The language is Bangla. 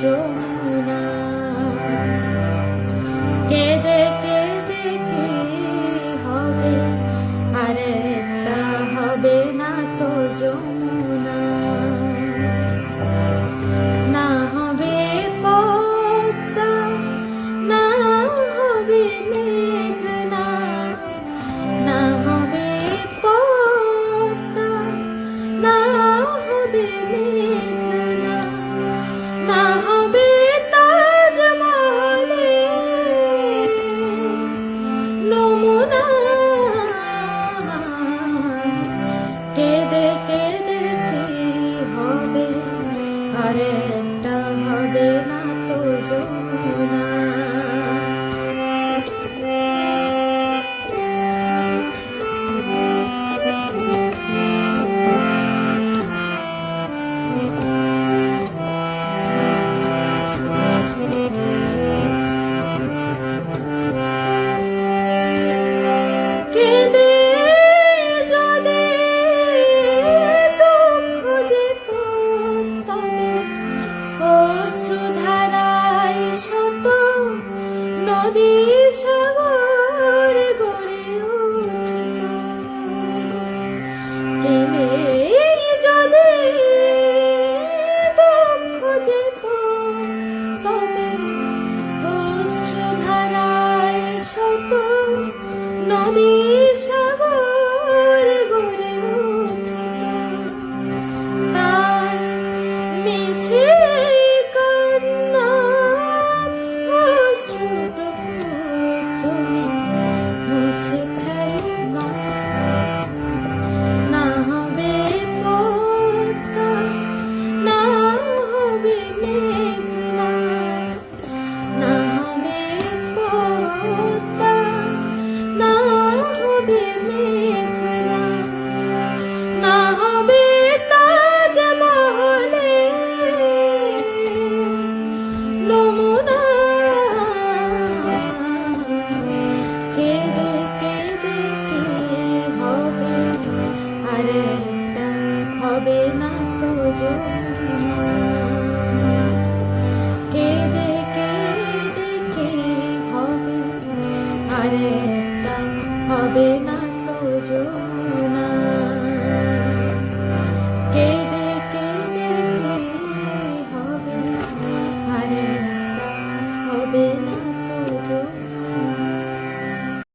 yo Hare নদী কেঁদে কেঁদে কে হবে হবে না তো